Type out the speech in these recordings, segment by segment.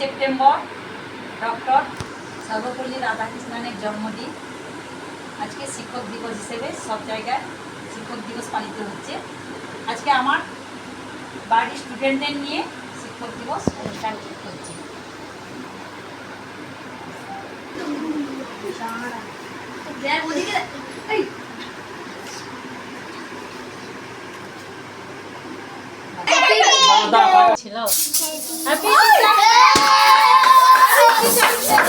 September doctor Sarvepalli রাধাকৃষ্ণনের জন্মদিন। আজকে শিক্ষক দিবস হিসেবে সব জায়গায় শিক্ষক দিবস পালিত হচ্ছে। আজকে আমার বাড়ির স্টুডেন্টদের নিয়ে শিক্ষক দিবস অনুষ্ঠান হচ্ছে। ছিল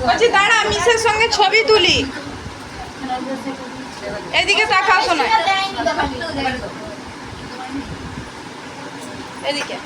বলছি দাঁড়া মিসের সঙ্গে ছবি তুলি। এদিকে তাকাও শোনা। এদিকে।